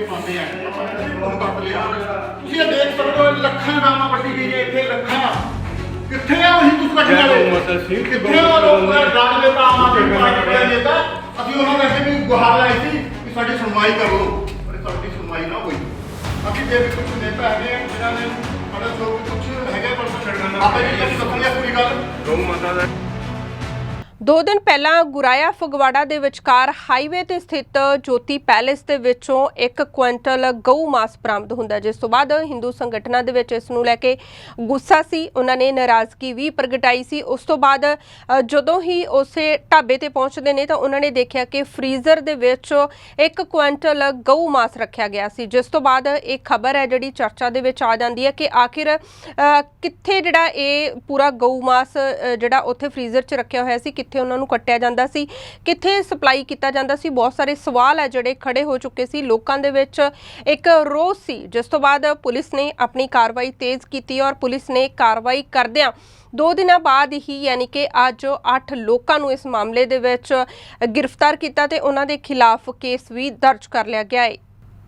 ਨਹੀਂ ਪਾਉਂਦੇ ਆ। ਉਹਨੂੰ ਕੱਟ ਲਿਆ। ਤੁਸੀਂ ਇਹ ਦੇਖ ਸਕਦੇ ਹੋ ਲੱਖਾਂ ਨਾਮਾ ਵੱਡੀ ਗਈ ਹੈ ਇੱਥੇ ਲੱਖਾਂ। ਕਿੱਥੇ ਆ ਉਹੀ ਤੁਸੀਂ ਜੈ ਵਾਲੇ ਕਿੱਥੇ ਆ ਉਹ ਲੋਕ? ਡਾਂਡ ਦੇ ਤਾਂ ਆਮ ਆਦਮੀ ਪਾਰਟੀ ਦਾ ਨੇਤਾ। ਅਸੀਂ ਉਹਨਾਂ ਦੇ ਅੱਗੇ ਵੀ ਗੁਹਾਰ ਲਾਈ ਸੀ ਕਿ ਸਾਡੀ ਸੁਣਵਾਈ ਕਰ ਲਓ। ਪਰ ਸਾਡੀ ਸੁਣਵਾਈ ਨਾ ਹੋਈ। ਅਸੀਂ ਤੇ ਵੀ ਕੁਝ ਨੇਤਾ ਹੈਗੇ ਜਿਨ੍ਹਾਂ ਨੇ ਜੋ ਵੀ ਕੁਝ ਹੈਗਾ ਪਰ ਆਪਾਂ ਜੀ ਅਸੀਂ ਦੱਸਾਂਗੇ ਪੂਰੀ ਗੱਲ। ਗਊ ਮਾਤਾ ਦਾ ਦੋ ਦਿਨ ਪਹਿਲਾਂ ਗੁਰਾਇਆ ਫਗਵਾੜਾ ਦੇ ਵਿਚਕਾਰ ਹਾਈਵੇ ਤੇ ਸਥਿਤ ਜੋਤੀ ਪੈਲੇਸ ਦੇ ਵਿੱਚੋਂ ਇੱਕ ਕੁਇੰਟਲ ਗਊ ਮਾਸ ਬਰਾਮਦ ਹੁੰਦਾ ਜਿਸ ਤੋਂ ਬਾਅਦ ਹਿੰਦੂ ਸੰਗਠਨਾਂ ਦੇ ਵਿੱਚ ਇਸ ਨੂੰ ਲੈ ਕੇ ਗੁੱਸਾ ਸੀ। ਉਹਨਾਂ ਨੇ ਨਾਰਾਜ਼ਗੀ ਵੀ ਪ੍ਰਗਟਾਈ ਸੀ। ਉਸ ਤੋਂ ਬਾਅਦ ਜਦੋਂ ਹੀ ਉਸੇ ਢਾਬੇ ਤੇ ਪਹੁੰਚਦੇ ਨੇ ਤਾਂ ਉਹਨਾਂ ਨੇ ਦੇਖਿਆ ਕਿ ਫ੍ਰੀਜ਼ਰ ਦੇ ਵਿੱਚ ਇੱਕ ਕੁਇੰਟਲ ਗਊ ਮਾਸ ਰੱਖਿਆ ਗਿਆ ਸੀ, ਜਿਸ ਤੋਂ ਬਾਅਦ ਇਹ ਖਬਰ ਹੈ ਜਿਹੜੀ ਚਰਚਾ ਦੇ ਵਿੱਚ ਆ ਜਾਂਦੀ ਹੈ ਕਿ ਆਖਿਰ ਕਿੱਥੇ ਜਿਹੜਾ ਇਹ ਪੂਰਾ ਗਊ ਮਾਸ ਜਿਹੜਾ ਉੱਥੇ ਫ੍ਰੀਜ਼ਰ 'ਚ ਰੱਖਿਆ ਹੋਇਆ ਸੀ ਕਿੱਥੇ ਉਹਨਾਂ ਨੂੰ ਕੱਟਿਆ ਜਾਂਦਾ ਸੀ, ਕਿੱਥੇ ਸਪਲਾਈ ਕੀਤਾ ਜਾਂਦਾ ਸੀ, ਬਹੁਤ ਸਾਰੇ ਸਵਾਲ ਹੈ ਜਿਹੜੇ ਖੜੇ ਹੋ ਚੁੱਕੇ ਸੀ। ਲੋਕਾਂ ਦੇ ਵਿੱਚ ਇੱਕ ਰੋਸ ਸੀ। ਜਿਸ ਤੋਂ ਬਾਅਦ ਪੁਲਿਸ ਨੇ ਆਪਣੀ ਕਾਰਵਾਈ ਤੇਜ਼ ਕੀਤੀ ਔਰ ਪੁਲਿਸ ਨੇ ਕਾਰਵਾਈ ਕਰਦਿਆਂ ਦੋ ਦਿਨਾਂ ਬਾਅਦ ਹੀ ਯਾਨੀ ਕਿ ਅੱਜ 8 ਲੋਕਾਂ ਨੂੰ ਇਸ ਮਾਮਲੇ ਦੇ ਵਿੱਚ ਗ੍ਰਿਫਤਾਰ ਕੀਤਾ ਤੇ ਉਹਨਾਂ ਦੇ ਖਿਲਾਫ ਕੇਸ ਵੀ ਦਰਜ ਕਰ ਲਿਆ ਗਿਆ ਹੈ।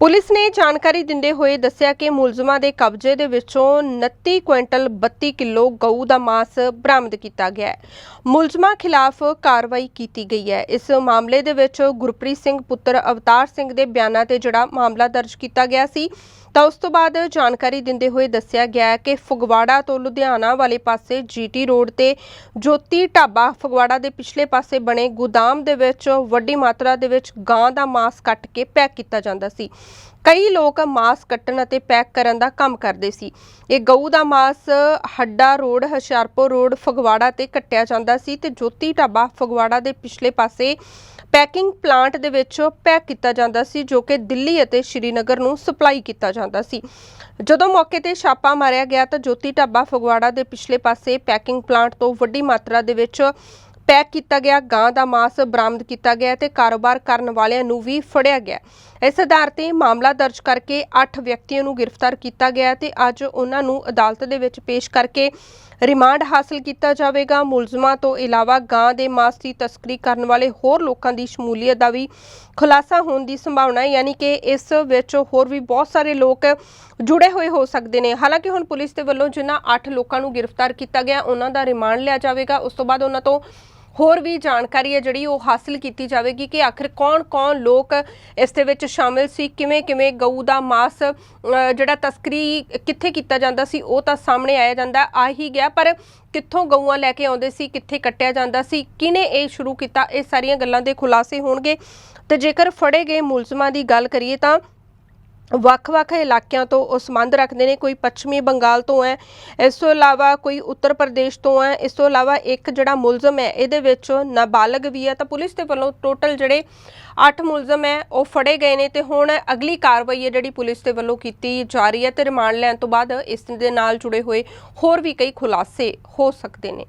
ਪੁਲਿਸ ਨੇ ਜਾਣਕਾਰੀ ਦਿੰਦੇ ਹੋਏ ਦੱਸਿਆ ਕਿ ਮੁਲਜ਼ਮਾਂ ਦੇ ਕਬਜ਼ੇ ਦੇ ਵਿੱਚੋਂ 29 ਕੁਇੰਟਲ 32 ਕਿਲੋ ਗਊ ਦਾ ਮਾਸ ਬਰਾਮਦ ਕੀਤਾ ਗਿਆ ਹੈ। ਮੁਲਜ਼ਮਾਂ ਖਿਲਾਫ ਕਾਰਵਾਈ ਕੀਤੀ ਗਈ ਹੈ। ਇਸ ਮਾਮਲੇ ਦੇ ਵਿੱਚ ਗੁਰਪ੍ਰੀਤ ਸਿੰਘ ਪੁੱਤਰ ਅਵਤਾਰ ਸਿੰਘ ਦੇ ਬਿਆਨਾਂ ਤੇ ਜਿਹੜਾ ਮਾਮਲਾ ਦਰਜ ਕੀਤਾ ਗਿਆ ਸੀ ਤਾਂ ਉਸ ਤੋਂ ਬਾਅਦ ਜਾਣਕਾਰੀ ਦਿੰਦੇ ਹੋਏ ਦੱਸਿਆ ਗਿਆ ਕਿ ਫਗਵਾੜਾ ਤੋਂ ਲੁਧਿਆਣਾ ਵਾਲੇ ਪਾਸੇ ਜੀਟੀ ਰੋਡ ਤੇ ਜੋਤੀ ਢਾਬਾ ਫਗਵਾੜਾ ਦੇ ਪਿਛਲੇ ਪਾਸੇ ਬਣੇ ਗੋਦਾਮ ਦੇ ਵਿੱਚ ਵੱਡੀ ਮਾਤਰਾ ਦੇ ਵਿੱਚ ਗਾਂ ਦਾ ਮਾਸ ਕੱਟ ਕੇ ਪੈਕ ਕੀਤਾ ਜਾਂਦਾ ਸੀ। ਕਈ ਲੋਕ ਮਾਸ ਕੱਟਣ ਅਤੇ ਪੈਕ ਕਰਨ ਦਾ ਕੰਮ ਕਰਦੇ ਸੀ। ਇਹ ਗਊ ਦਾ ਮਾਸ ਹੱਡਾ ਰੋਡ, ਹੁਸ਼ਿਆਰਪੁਰ ਰੋਡ, ਫਗਵਾੜਾ ਤੇ ਕੱਟਿਆ ਜਾਂਦਾ ਸੀ ਤੇ ਜੋਤੀ ਢਾਬਾ ਫਗਵਾੜਾ ਦੇ ਪਿਛਲੇ ਪਾਸੇ ਪੈਕਿੰਗ ਪਲਾਂਟ ਦੇ ਵਿੱਚ ਪੈਕ ਕੀਤਾ ਜਾਂਦਾ ਸੀ, ਜੋ ਕਿ ਦਿੱਲੀ ਅਤੇ ਸ਼੍ਰੀਨਗਰ ਨੂੰ ਸਪਲਾਈ ਕੀਤਾ ਜਾਂਦਾ ਸੀ। ਜਦੋਂ ਮੌਕੇ ਤੇ ਛਾਪਾ ਮਾਰਿਆ ਗਿਆ ਤਾਂ ਜੋਤੀ ਢਾਬਾ ਫਗਵਾੜਾ ਦੇ ਪਿਛਲੇ ਪਾਸੇ ਪੈਕਿੰਗ ਪਲਾਂਟ ਤੋਂ ਵੱਡੀ ਮਾਤਰਾ ਦੇ ਵਿੱਚ ਪੈਕ ਕੀਤਾ ਗਿਆ, ਗਾਂ ਦਾ ਮਾਸ ਬਰਾਮਦ ਕੀਤਾ ਗਿਆ ਤੇ ਕਾਰੋਬਾਰ ਕਰਨ ਵਾਲਿਆਂ ਨੂੰ ਵੀ ਫੜਿਆ ਗਿਆ। ਇਸ ਆਧਾਰ ਤੇ ਮਾਮਲਾ ਦਰਜ ਕਰਕੇ 8 ਵਿਅਕਤੀਆਂ ਨੂੰ ਗ੍ਰਿਫਤਾਰ ਕੀਤਾ ਗਿਆ ਤੇ ਅੱਜ ਉਹਨਾਂ ਨੂੰ ਅਦਾਲਤ ਦੇ ਵਿੱਚ ਪੇਸ਼ ਕਰਕੇ ਰਿਮਾਂਡ ਹਾਸਲ ਕੀਤਾ ਜਾਵੇਗਾ। ਮੁਲਜ਼ਮਾਂ ਤੋਂ ਇਲਾਵਾ ਗਾਂ ਦੇ ਮਾਸ ਦੀ ਤਸਕਰੀ ਕਰਨ ਵਾਲੇ ਹੋਰ ਲੋਕਾਂ ਦੀ ਸ਼ਮੂਲੀਅਤ ਦਾ ਵੀ ਖੁਲਾਸਾ ਹੋਣ ਦੀ ਸੰਭਾਵਨਾ ਹੈ। ਯਾਨੀ ਕਿ ਇਸ ਵਿੱਚ ਹੋਰ ਵੀ ਬਹੁਤ ਸਾਰੇ ਲੋਕ ਜੁੜੇ ਹੋਏ ਹੋ ਸਕਦੇ ਨੇ। ਹਾਲਾਂਕਿ ਹੁਣ ਪੁਲਿਸ ਦੇ ਵੱਲੋਂ ਜਿਨ੍ਹਾਂ 8 ਲੋਕਾਂ ਨੂੰ ਗ੍ਰਿਫਤਾਰ ਕੀਤਾ ਗਿਆ, ਉਹਨਾਂ ਦਾ ਰਿਮਾਂਡ ਲਿਆ ਜਾਵੇਗਾ। ਉਸ ਤੋਂ ਬਾਅਦ ਉਹਨਾਂ ਤੋਂ ਹੋਰ ਵੀ ਜਾਣਕਾਰੀ ਹੈ ਜਿਹੜੀ ਉਹ ਹਾਸਲ ਕੀਤੀ ਜਾਵੇਗੀ ਕਿ ਆਖਿਰ ਕੌਣ-ਕੌਣ ਲੋਕ ਇਸ ਦੇ ਵਿੱਚ ਸ਼ਾਮਿਲ ਸੀ ਕਿਵੇਂ-ਕਿਵੇਂ ਗਊ ਦਾ ਮਾਸ ਜਿਹੜਾ ਤਸਕਰੀ ਕਿੱਥੇ ਕੀਤਾ ਜਾਂਦਾ ਸੀ, ਉਹ ਤਾਂ ਸਾਹਮਣੇ ਆਇਆ ਜਾਂਦਾ, ਆ ਹੀ ਗਿਆ, ਪਰ ਕਿੱਥੋਂ ਗਊਆਂ ਲੈ ਕੇ ਆਉਂਦੇ ਸੀ, ਕਿੱਥੇ ਕੱਟਿਆ ਜਾਂਦਾ ਸੀ, ਕਿਹਨੇ ਇਹ ਸ਼ੁਰੂ ਕੀਤਾ, ਇਹ ਸਾਰੀਆਂ ਗੱਲਾਂ ਦੇ ਖੁਲਾਸੇ ਹੋਣਗੇ। ਤੇ ਜੇਕਰ ਫੜੇ ਗਏ ਮੁਲਜ਼ਮਾਂ ਦੀ ਗੱਲ ਕਰੀਏ ਤਾਂ ਵੱਖ-ਵੱਖ ਇਲਾਕਿਆਂ ਤੋਂ ਉਹ ਸੰਬੰਧ ਰੱਖਦੇ ਨੇ, ਕੋਈ ਪੱਛਮੀ ਬੰਗਾਲ ਤੋਂ ਹੈ, ਇਸ ਤੋਂ ਇਲਾਵਾ ਕੋਈ ਉੱਤਰ ਪ੍ਰਦੇਸ਼ ਤੋਂ ਹੈ, ਇਸ ਤੋਂ ਇਲਾਵਾ ਇੱਕ ਜਿਹੜਾ ਮੁਲਜ਼ਮ ਹੈ, ਇਹਦੇ ਵਿੱਚ ਨਾਬਾਲਗ ਵੀ ਹੈ, ਤਾਂ ਪੁਲਿਸ ਦੇ ਵੱਲੋਂ ਟੋਟਲ ਜਿਹੜੇ 8 ਮੁਲਜ਼ਮ ਹੈ, ਉਹ ਫੜੇ ਗਏ ਨੇ ਤੇ ਹੁਣ ਅਗਲੀ ਕਾਰਵਾਈ ਹੈ ਜਿਹੜੀ ਪੁਲਿਸ ਦੇ ਵੱਲੋਂ ਕੀਤੀ ਜਾ ਰਹੀ ਹੈ ਤੇ ਰਿਮਾਂਡ ਲੈਣ ਤੋਂ ਬਾਅਦ ਇਸ ਦੇ ਨਾਲ ਜੁੜੇ ਹੋਏ ਹੋਰ ਵੀ ਕਈ ਖੁਲਾਸੇ ਹੋ ਸਕਦੇ ਨੇ।